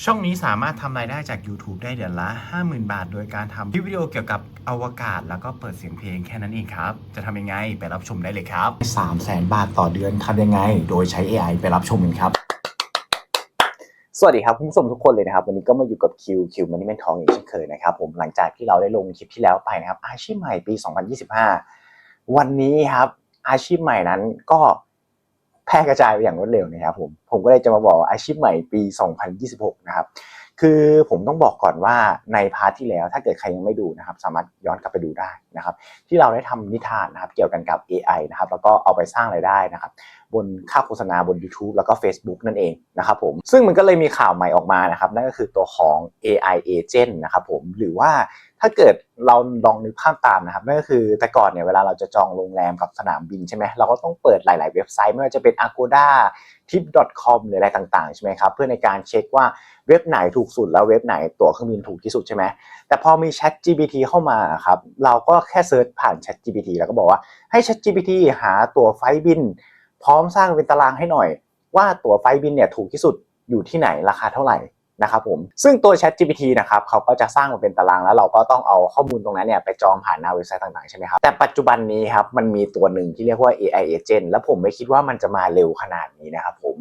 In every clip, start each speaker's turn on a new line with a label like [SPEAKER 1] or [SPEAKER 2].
[SPEAKER 1] ช่องนี้สามารถทำรายได้จาก YouTube ได้เดือนละ 50,000 บาท โดยการทำคลิปวิดีโอเกี่ยวกับอวกาศ แล้วก็เปิดเสียงเพลงแค่นั้นเองครับ จะทำยังไงไปรับชมได้เลยครับ 3 0 0 0 0 0 บาทต่อเดือนทำยังไง โดยใช้ AI ไปรับชมกันครับ
[SPEAKER 2] สวัสดีครับคุณผู้ชมทุกคนเลยนะครับ วันนี้ก็มาอยู่กับคิวคิวมันนี่เป็นทองอีกเช่นเคยนะครับผมหลังจากที่เราได้ลงคลิปที่แล้วไปนะครับอาชีพใหม่ปี 2025 วันนี้ครับอาชีพใหม่นั้นก็แพร่กระจายไปอย่างรวดเร็วนะครับผมผมก็เลยจะมาบอกอาชีพใหม่ปี 2026 นะครับคือผมต้องบอกก่อนว่าในพาร์ทที่แล้วถ้าเกิดใครยังไม่ดูนะครับ สามารถย้อนกลับไปดูได้นะครับ ที่เราได้ทำนิทานนะครับ เกี่ยวกันกับ AI นะครับ แล้วก็เอาไปสร้างรายได้นะครับ บนค่าโฆษณาบน YouTube แล้วก็ Facebook นั่นเองนะครับผมซึ่งมันก็เลยมีข่าวใหม่ออกมานะครับนั่นก็คือตัวของ AI agent นะครับผมหรือว่าถ้าเกิดเราลองนึกภาพตามนะครับนั่นก็คือแต่ก่อนเนี่ยเวลาเราจะจองโรงแรมกับสนามบินใช่ไหมเราก็ต้องเปิดหลาย ๆ เว็บไซต์ไม่ว่าจะเป็น Agoda tip.com หรืออะไรต่าง ๆ ใช่ไหมครับเพื่อในการเช็คว่าเว็บไหนถูกสุดแล้วเว็บไหนตั๋วเครื่องบินถูกที่สุดใช่ไหมแต่พอมี Chat GPT เข้ามาครับเราก็แค่เซิร์ชผ่าน Chat GPT แล้วก็บอกว่าให้ Chat GPT หาตั๋วไฟล์บิน พร้อมสร้างเป็นตารางให้หน่อย ว่าตั๋วไฟบินเนี่ยถูกที่สุดอยู่ที่ไหนราคาเท่าไหร่นะครับผมซึ่งตัว Chat GPT นะครับเขาก็จะสร้างมาเป็นตารางแล้วเราก็ต้องเอาข้อมูลตรงนั้นเนี่ยไปจองผ่านหน้าเว็บไซต์ต่างๆใช่ไหมครับแต่ปัจจุบันนี้ครับมันมีตัวหนึ่งที่เรียกว่า AI agent แล้วผมไม่คิดว่ามันจะมาเร็วขนาดนี้นะครับผม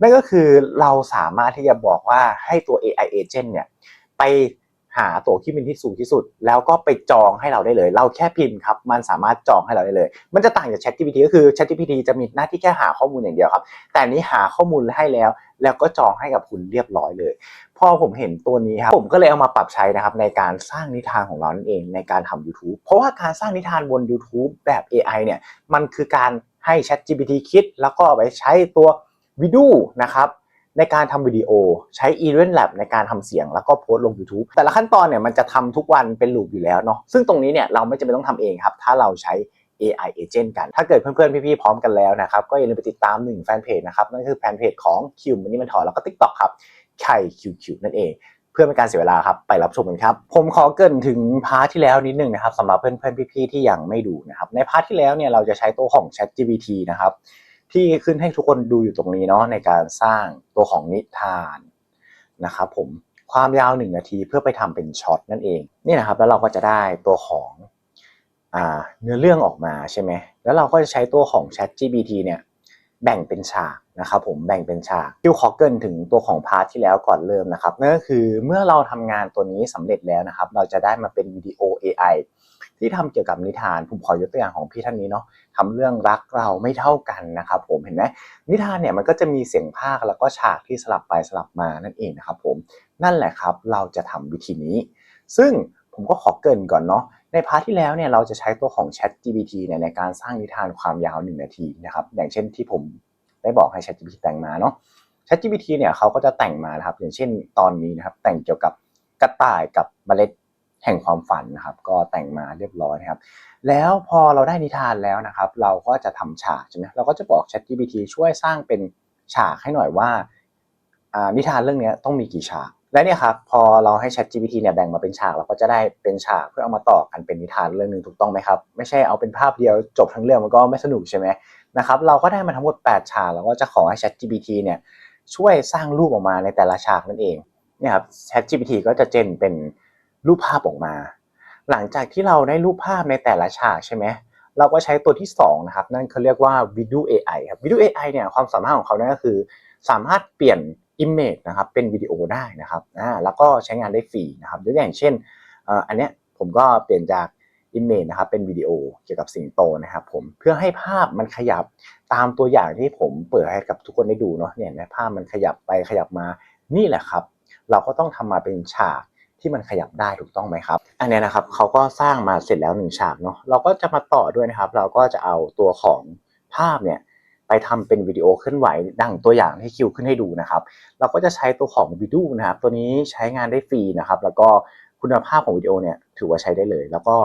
[SPEAKER 2] นั่นก็คือเราสามารถที่จะบอกว่าให้ตัว AI agent เนี่ยไป หาตั๋วที่บินที่สูงที่สุด แล้วก็ไปจองให้เราได้เลย เราแค่พิมพ์ครับ มันสามารถจองให้เราได้เลย มันจะต่างจาก ChatGPT ก็คือ ChatGPT จะมีหน้าที่แค่หาข้อมูลอย่างเดียวครับ แต่นี้หาข้อมูลให้แล้ว แล้วก็จองให้กับคุณเรียบร้อยเลย พอผมเห็นตัวนี้ครับ ผมก็เลยเอามาปรับใช้นะครับในการสร้างนิทานของเรานั่นเองในการทำ YouTube เพราะว่าการสร้างนิทานบน YouTube แบบ AI เนี่ย มันคือการให้ ChatGPT คิด แล้วก็เอาไปใช้ตัววิดีโอนะครับ ในการทำวิดีโอใช้ e v e n t Lab ในการทำเสียงแล้วก็โพสต์ลง YouTube แต่ละขั้นตอนเนี่ยมันจะทำทุกวันเป็นลูปอยู่แล้วเนาะซึ่งตรงนี้เนี่ยเราไม่จำเป็นต้องทำเองครับ ถ้าเราใช้ AI agent กัน ถ้าเกิดเพื่อนๆ พี่ๆ พร้อมกันแล้วนะครับ ก็อย่าลืมไปติดตามหนึ่งแฟนเพจนะครับ นั่นคือแฟนเพจของ Q m o n e y Mentor แล้วก็ TikTok ครับไข่ QQ นั่นเอง เพื่อเป็นการเสียเวลาครับ ไปรับชมกันครับ ผมขอเกินถึงพาร์ทที่แล้วนิดนึงนะครับสำหรับเพื่อนๆ พี่ๆ ที่ยังไม่ดูนะครับ ในพาร์ทที่แล้วเนี่ยเราจะใช้ตัวของ ChatGPT นะครับ ที่ขึ้นให้ทุกคนดูอยู่ตรงนี้เนาะในการสร้างตัวของนิทานนะครับผมความยาวหนึ่งนาทีเพื่อไปทำเป็นช็อตนั่นเองนี่นะครับแล้วเราก็จะได้ตัวของอเนื้อเรื่องออกมาใช่ไหมแล้วเราก็จะใช้ตัวของ Chat GPT เนี่ยแบ่งเป็นฉาก นะครับผมแบ่งเป็นฉากคิวขอเกินถึงตัวของพาร์ทที่แล้วก่อนเริ่มนะครับนั่นก็คือเมื่อเราทำงานตัวนี้สำเร็จแล้วนะครับ เราจะได้มาเป็นวิดีโอ AI ที่ทำเกี่ยวกับนิทานผมขอยกตัวอย่างของพี่ท่านนี้เนาะทำเรื่องรักเราไม่เท่ากันนะครับผมเห็นไหมนิทานเนี่ยมันก็จะมีเสียงภาคแล้วก็ฉากที่สลับไปสลับมานั่นเองนะครับผมนั่นแหละครับเราจะทำวิธีนี้ ซึ่งผมก็ขอเกินก่อนเนาะในพาร์ทที่แล้วเนี่ยเราจะใช้ตัวของ Chat GPT เนี่ยในการสร้างนิทานความยาว 1 นาทีนะครับอย่างเช่นที่ผม ได้บอกให้ Chat GPT แต่งมาเนาะ Chat GPT เนี่ยเขาก็จะแต่งมานะครับ อย่างเช่นตอนนี้นะครับ แต่งเกี่ยวกับกระต่ายกับเมล็ดแห่งความฝันนะครับ ก็แต่งมาเรียบร้อยนะครับ แล้วพอเราได้นิทานแล้วนะครับ เราก็จะทำฉากใช่ไหมเราก็จะบอก ChatGPT ช่วยสร้างเป็นฉากให้หน่อยว่าอ่านิทานเรื่องนี้ต้องมีกี่ฉาก และเนี่ยครับพอเราให้ ChatGPT เนี่ยแบ่งมาเป็นฉากเราก็จะได้เป็นฉากเพื่อเอามาต่อกันเป็นนิทานเรื่องหนึ่งถูกต้องไหมครับ ไม่ใช่เอาเป็นภาพเดียวจบทั้งเรื่องมันก็ไม่สนุกใช่ไหม นะครับเราก็ได้มาทั้งหมด 8 ฉากแล้วก็จะขอให้ ChatGPT เนี่ยช่วยสร้างรูปออกมาในแต่ละฉากนั่นเองเนี่ยครับ ChatGPT ก็จะเจนเป็นรูปภาพออกมา หลังจากที่เราได้รูปภาพในแต่ละฉากใช่ไหมเราก็ใช้ตัวที่2นะครับนั่นเขาเรียกว่า Video AI ครับ Video AI เนี่ยความสามารถของเขาเนี่ยก็คือ สามารถเปลี่ยน Image นะครับเป็นวิดีโอได้นะครับอ่าแล้วก็ใช้งานได้ฟรีนะครับยกอย่างเช่นอันเนี้ยผมก็เปลี่ยนจาก Image นะครับเป็นวิดีโอเกี่ยวกับสิงโตนะครับผมเพื่อให้ภาพมันขยับตามตัวอย่างที่ผมเปิดให้กับทุกคนได้ดูเนาะเนี่ยนไหมภาพมันขยับไปขยับมานี่แหละครับ เราก็ต้องทำมาเป็นฉากที่มันขยับได้ถูกต้องไหมครับ อันนี้นะครับเขาก็สร้างมาเสร็จแล้วหนึ่งฉากเนาะเราก็จะมาต่อด้วยนะครับ เราก็จะเอาตัวของภาพเนี่ยไปทำเป็นวิดีโอเคลื่อนไหวดังตัวอย่างที่คิวขึ้นให้ดูนะครับ เราก็จะใช้ตัวของวิดีโอนะครับตัวนี้ใช้งานได้ฟรีนะครับ แล้วก็คุณภาพของวิดีโอเนี่ยถือว่าใช้ได้เลย แล้วก็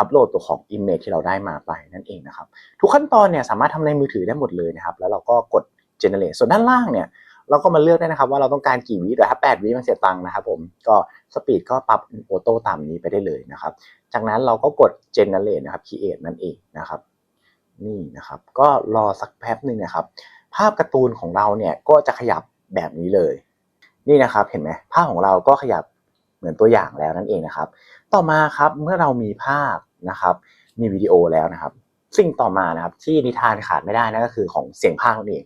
[SPEAKER 2] อัปโหลดตัวของ Image ที่เราได้มาไปนั่นเองนะครับ ทุกขั้นตอนเนี่ยสามารถทำในมือถือได้หมดเลยนะครับ แล้วเราก็กด generate ส่วนด้านล่างเนี่ยเราก็มาเลือกได้นะครับ ว่าเราต้องการกี่วิแต่ถ้า8วิมันเสียตังค์นะครับผมก็สปีดก็ปรับออโต้ตามนี้ไปได้เลยนะครับ จากนั้นเราก็กด generate นะครับ create นั่นเองนะครับนี่นะครับก็รอสักแป๊บหนึ่งนะครับ ภาพการ์ตูนของเราเนี่ยก็จะขยับแบบนี้เลย นี่นะครับเห็นไหมภาพของเราก็ขยับเหมือนตัวอย่างแล้วนั่นเองนะครับ ต่อมาครับเมื่อเรามีภาพ นะครับ มีวิดีโอแล้วนะครับ สิ่งต่อมานะครับที่นิทานขาดไม่ได้นั่นก็คือของเสียงภาคนั่นเอง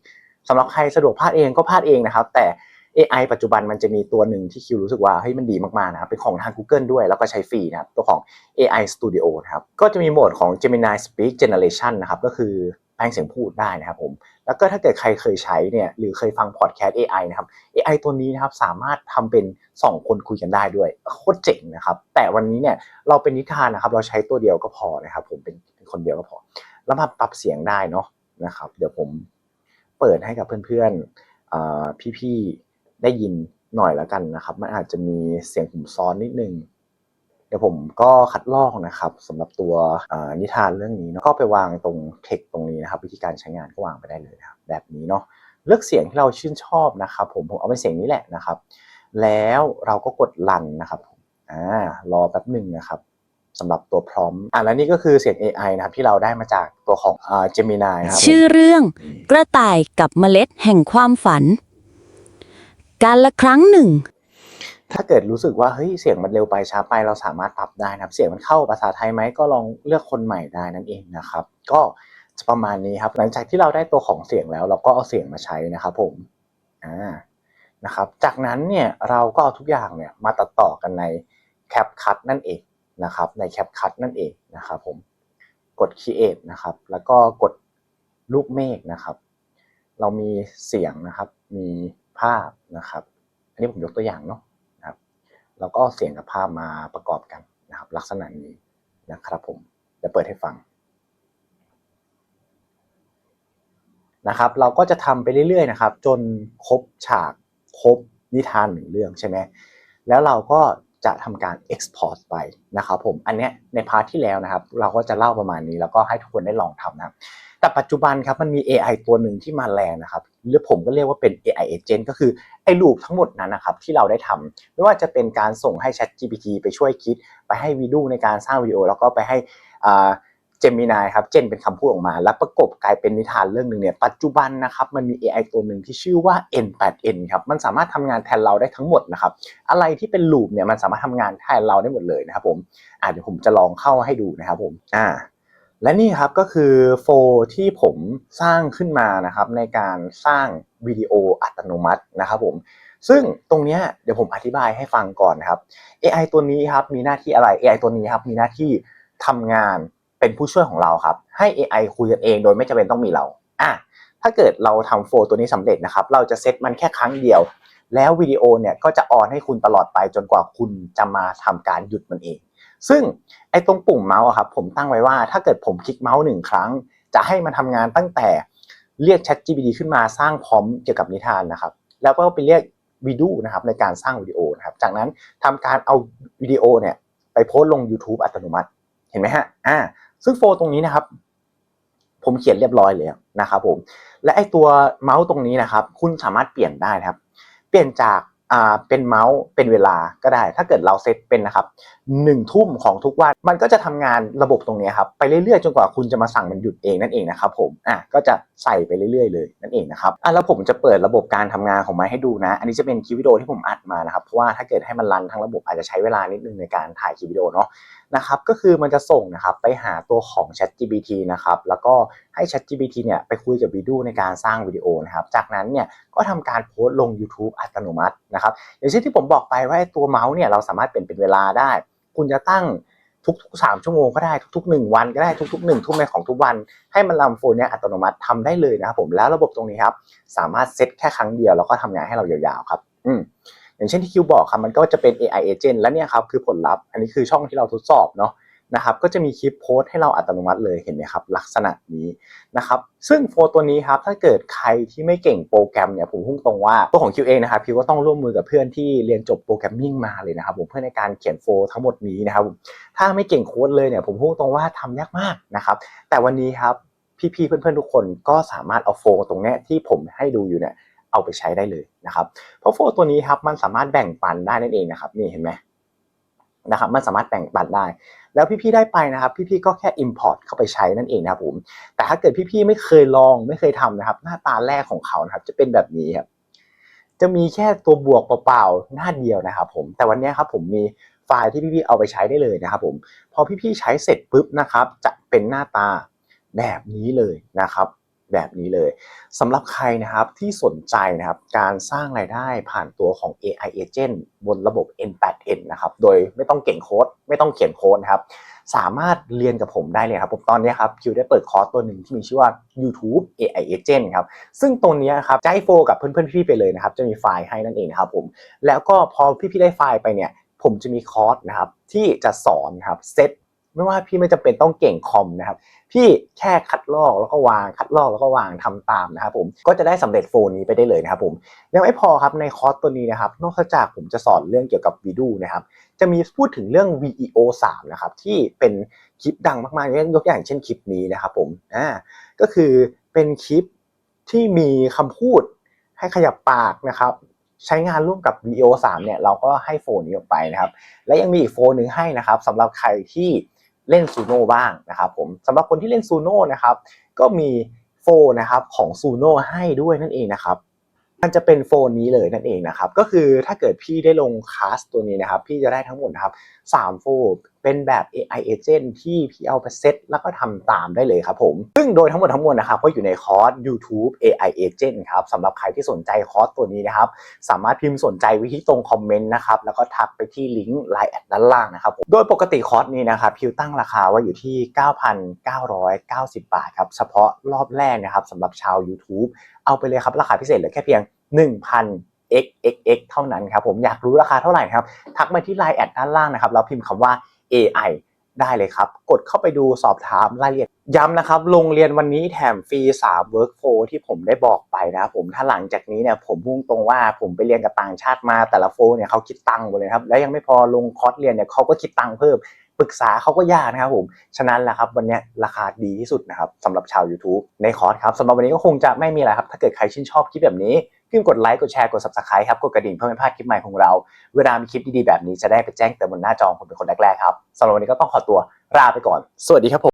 [SPEAKER 2] สำหรับใครสะดวกพาดเองก็พาดเองนะครับ แต่ AI ปัจจุบันมันจะมีตัวหนึ่งที่คิวรู้สึกว่าเฮ้ยมันดีมากๆนะครับเป็นของทาง Google ด้วยแล้วก็ใช้ฟรีนะครับตัวของ AI Studio นะครับก็จะมีโหมดของ Gemini Speak Generation นะครับก็คือ แปลงเสียงพูดได้นะครับผม แล้วก็ถ้าเกิดใครเคยใช้เนี่ยหรือเคยฟังพอดแคสต์ AI นะครับ AI ตัวนี้นะครับสามารถทำเป็น 2 คนคุยกันได้ด้วยโคตรเจ๋งนะครับ แต่วันนี้เนี่ยเราเป็นนิทานนะครับ เราใช้ตัวเดียวก็พอนะครับ ผมเป็นเป็นคนเดียวก็พอ แล้วมาปรับเสียงได้เนาะนะครับ เดี๋ยวผมเปิดให้กับเพื่อนๆอ่าพี่ๆได้ยินหน่อยแล้วกันนะครับ มันอาจจะมีเสียงผมซ้อนนิดนึง ดี๋ยวผมก็คัดลอกนะครับสำหรับตัวอนิทานเรื่องนี้เนาะก็ไปวางตรงเทคตรงนี้นะครับวิธีการใช้งานก็วางไปได้เลยครับแบบนี้เนาะเลือกเสียงที่เราชื่นชอบนะครับผมผมเอาเป็นเสียงนี้แหละนะครับ แล้วเราก็กดรันนะครับอ่ารอแป๊บหนึ่งนะครับสำหรับตัวพร้อมอะและนี่ก็คือเสียง AI นะครับที่เราได้มาจากตัวของอ่า Gemini นะครับ
[SPEAKER 3] ชื่อเรื่องกระต่ายกับเมล็ดแห่งความฝัน การละครั้งหนึ่ง
[SPEAKER 2] ถ้าเกิดรู้สึกว่าเฮ้ยเสียงมันเร็วไปช้าไป เราสามารถปรับได้นะครับ เสียงมันเข้าภาษาไทยไหมก็ลองเลือกคนใหม่ได้นั่นเองนะครับ ก็จะประมาณนี้ครับ หลังจากที่เราได้ตัวของเสียงแล้ว เราก็เอาเสียงมาใช้นะครับผมอ่านะครับ จากนั้นเนี่ยเราก็เอาทุกอย่างเนี่ยมาตัดต่อกันใน CapCut นั่นเองนะครับ ใน CapCut นั่นเองนะครับผมกด Create นะครับ แล้วก็กดรูปเมฆนะครับ เรามีเสียงนะครับ มีภาพนะครับ อันนี้ผมยกตัวอย่างเนาะ แล้วก็เสียงกับภาพมาประกอบกันนะครับ ลักษณะนี้นะครับผมเดี๋ยวเปิดให้ฟังนะครับ เราก็จะทำไปเรื่อยๆนะครับ จนครบฉากครบนิทานหนึ่งเรื่องใช่ไหมแล้วเราก็จะทำการ export ไปนะครับผม อันเนี้ยในพาร์ทที่แล้วนะครับ เราก็จะเล่าประมาณนี้แล้วก็ให้ทุกคนได้ลองทำนะครับแต่ปัจจุบันครับมันมี AI ตัวหนึ่งที่มาแรงนะครับหรือผมก็เรียกว่าเป็น AI agent ก็คือไอ้ลูปทั้งหมดนั้นนะครับที่เราได้ทำไม่ว่าจะเป็นการส่งให้ Chat GPT ไปช่วยคิด ไปให้วีดูในการสร้างวิดีโอ แล้วก็ไปให้อ่า Gemini ครับเจนเป็นคำพูดออกมา แล้วประกบกลายเป็นนิทานเรื่องหนึ่งเนี่ยปัจจุบันนะครับมันมี AI ตัวหนึ่งที่ชื่อว่า N8N ครับมันสามารถทำงานแทนเราได้ทั้งหมดนะครับอะไรที่เป็นลูปเนี่ยมันสามารถทำงานแทนเราได้หมดเลยนะครับผมอาเดี๋ยวผมจะลองเข้าให้ดูนะครับผมอ่า และนี่ครับก็คือโฟที่ผมสร้างขึ้นมานะครับในการสร้างวิดีโออัตโนมัตินะครับผมซึ่งตรงนี้เดี๋ยวผมอธิบายให้ฟังก่อนนะครับ AI ตัวนี้ครับมีหน้าที่อะไร AI ตัวนี้ครับมีหน้าที่ทำงานเป็นผู้ช่วยของเราครับ ให้ AI คุยกันเองโดยไม่จำเป็นต้องมีเราอะถ้าเกิดเราทำโฟตัวนี้สำเร็จนะครับ เราจะเซตมันแค่ครั้งเดียว แล้ววิดีโอเนี่ยก็จะออนให้คุณตลอดไปจนกว่าคุณจะมาทำการหยุดมันเอง ซึ่งไอ้ตรงปุ่มเมาส์ครับผมตั้งไว้ว่าถ้าเกิดผมคลิกเมาส์หนึ่งครั้ง จะให้มันทำงานตั้งแต่เรียก Chat GPT ขึ้นมาสร้างพร้อมเกี่ยวกับนิทานนะครับ แล้วก็ไปเรียกวิดูนะครับในการสร้างวิดีโอนะครับจากนั้นทำการเอาวิดีโอเนี่ยไปโพสต์ลง YouTube อัตโนมัติเห็นไหมฮะอ่าซึ่งโฟล์ตรงนี้นะครับ ผมเขียนเรียบร้อยแล้วนะครับผมและไอตัวเมาส์ตรงนี้นะครับ คุณสามารถเปลี่ยนได้นะครับ เปลี่ยนจาก อ่าเป็นเมาส์เป็นเวลาก็ได้ ถ้าเกิดเราเซตเป็นนะครับหนึ่งทุ่มของทุกวัน มันก็จะทำงานระบบตรงนี้ครับไปเรื่อยๆจนกว่าคุณจะมาสั่งมันหยุดเองนั่นเองนะครับผมอะก็จะใส่ไปเรื่อยๆเลยนั่นเองนะครับอะแล้วผมจะเปิดระบบการทำงานของมันให้ดูนะ อันนี้จะเป็นคลิปวิดีโอที่ผมอัดมานะครับเพราะว่าถ้าเกิดให้มันรันทั้งระบบอาจจะใช้เวลานิดนึงในการถ่ายคลิปวิดีโอเนาะ นะครับก็คือมันจะส่งนะครับไปหาตัวของ ChatGPT นะครับแล้วก็ให้ ChatGPT เนี่ยไปคุยกับวิดูในการสร้างวิดีโอนะครับจากนั้นเนี่ยก็ทำการโพสต์ลง YouTube อัตโนมัตินะครับอย่างเช่นที่ผมบอกไปว่าตัวเมาส์เนี่ยเราสามารถเปลี่ยนเป็นเวลาได้ คุณจะตั้งทุกๆ 3 ชั่วโมงก็ได้ทุกๆ 1 วันก็ได้ทุกๆ1ทุ่มในของทุกวัน ให้มันรำโฟนเนี่ยอัตโนมัติทำได้เลยนะครับผมแล้วระบบตรงนี้ครับสามารถเซตแค่ครั้งเดียวแล้วก็ทำงานให้เรายาวๆครับอืม อย่างเช่นที่คิวบอกครับมันก็จะเป็น AI agent และเนี่ยครับคือผลลัพธ์อันนี้คือช่องที่เราทดสอบเนาะนะครับก็จะมีคลิปโพสต์ให้เราอัตโนมัติเลยเห็นไหมครับลักษณะนี้นะครับซึ่งโฟตัวนี้ครับถ้าเกิดใครที่ไม่เก่งโปรแกรมเนี่ยผมพุ่งตรงว่าตัวของคิวเองนะครับคิวก็ต้องร่วมมือกับเพื่อนที่เรียนจบโปรแกรมมิ่งมาเลยนะครับผมเพื่อในการเขียนโฟทั้งหมดนี้นะครับถ้าไม่เก่งโค้ดเลยเนี่ยผมพุ่งตรงว่าทำยากมากนะครับแต่วันนี้ครับพี่ๆเพื่อนๆทุกคนก็สามารถเอาโฟตรงนี้ที่ผมให้ดูอยู่เนี่ย เอาไปใช้ได้เลยนะครับเพราะโฟล์ตัวนี้ครับมันสามารถแบ่งปันได้นั่นเองนะครับนี่เห็นไหมนะครับมันสามารถแบ่งปันได้ แล้วพี่ๆได้ไปนะครับ พี่ๆก็แค่ import เข้าไปใช้นั่นเองนะครับผมแต่ถ้าเกิดพี่ๆไม่เคยลองไม่เคยทำนะครับ หน้าตาแรกของเขานะครับ จะเป็นแบบนี้ครับจะมีแค่ตัวบวกเปล่าๆหน้าเดียวนะครับผมแต่วันนี้ครับผมมีไฟล์ที่พี่ๆเอาไปใช้ได้เลยนะครับผมพอพี่ๆใช้เสร็จปุ๊บนะครับ จะเป็นหน้าตาแบบนี้เลยนะครับ แบบนี้เลยสำหรับใครนะครับที่สนใจนะครับการสร้างรายได้ผ่านตัวของ AI Agent บนระบบ N8N นะครับโดยไม่ต้องเก่งโค้ดไม่ต้องเขียนโค้ดนะครับสามารถเรียนกับผมได้เลยครับผมตอนนี้ครับคิวได้เปิดคอร์สตัวหนึ่งที่มีชื่อว่า YouTube AI Agent ครับซึ่งตรงนี้ครับจะให้โฟกับเพื่อนๆพี่ๆไปเลยนะครับจะมีไฟล์ให้นั่นเองนะครับผมแล้วก็พอพี่ๆได้ไฟล์ไปเนี่ยผมจะมีคอร์สนะครับที่จะสอนครับเซต ไม่ว่าพี่ไม่จำเป็นต้องเก่งคอมนะครับ พี่แค่คัดลอกแล้วก็วางคัดลอกแล้วก็วางทำตามนะครับผมก็จะได้สำเร็จโฟนนี้ไปได้เลยนะครับผมยังไม่พอครับในคอร์สตัวนี้นะครับ นอกจากผมจะสอนเรื่องเกี่ยวกับวีดูนะครับ จะมีพูดถึงเรื่อง VEO 3นะครับที่เป็นคลิปดังมากๆยกอย่างเช่นคลิปนี้นะครับผมอ่าก็คือเป็นคลิปที่มีคำพูดให้ขยับปากนะครับใช้งานร่วมกับ VEO 3เนี่ยเราก็ให้โฟนนี้ออกไปนะครับ และยังมีอีกโฟนหนึ่งให้นะครับสำหรับใครที่ เล่นซูโน่บ้างนะครับผมสำหรับคนที่เล่นซูโน่นะครับก็มีโฟนนะครับของซูโน่ให้ด้วยนั่นเองนะครับมันจะเป็นโฟนนี้เลยนั่นเองนะครับ ก็คือถ้าเกิดพี่ได้ลงคลาสตัวนี้นะครับ พี่จะได้ทั้งหมดนะครับ3โฟน เป็นแบบ AI Agent ที่พี่เอาไปเซตแล้วก็ทำตามได้เลยครับผม ซึ่งโดยทั้งหมดทั้งมวลนะครับก็อยู่ในคอร์ส YouTube AI Agent ครับสำหรับใครที่สนใจคอร์สตัวนี้นะครับ สามารถพิมพ์สนใจไวิที่ตรงคอมเมนต์นะครับ แล้วก็ทักไปที่ลิงก์ Line แอดด้านล่างนะครับผมโดยปกติคอร์สนี้นะครับพิวตั้งราคาไว้อยู่ที่ 9,990 บาทครับเฉพาะรอบแรกนะครับสำหรับชาว YouTube เอาไปเลยครับราคาพิเศษเหลือแค่เพียง 1,000 xxx เท่านั้นครับผมอยากรู้ราคาเท่าไหร่นะครับ ทักมาที่ Line แอดด้านล่างนะครับแล้วพิมพ์คำว่า AI ได้เลยครับ กดเข้าไปดูสอบถามรายละเอียด ย้ำนะครับ โรงเรียนวันนี้แถมฟรี3 workflow ที่ผมได้บอกไปนะผมถ้าหลังจากนี้เนี่ยผมพุ่งตรงว่าผมไปเรียนกับต่างชาติมาแต่ละโฟเนี่ยเขาคิดตังค์หมดเลยครับ แล้วยังไม่พอลงคอร์สเรียนเนี่ยเขาก็คิดตังค์เพิ่มปรึกษาเขาก็ยากนะครับผม ฉะนั้นแหละครับวันนี้ราคาดีที่สุดนะครับสำหรับชาว YouTube ในคอร์สครับสำหรับวันนี้ก็คงจะไม่มีอะไรครับ ถ้าเกิดใครชื่นชอบคลิปแบบนี้ พิมพ์กดไลค์กดแชร์กด subscribe ครับกดกระดิ่งเพื่อไม่พลาดคลิปใหม่ของเรา เวลามีคลิปดีๆแบบนี้จะได้ไปแจ้งเตือนบนหน้าจอผมเป็นคนแรกๆครับสำหรับวันนี้ก็ต้องขอตัวลาไปก่อน สวัสดีครับผม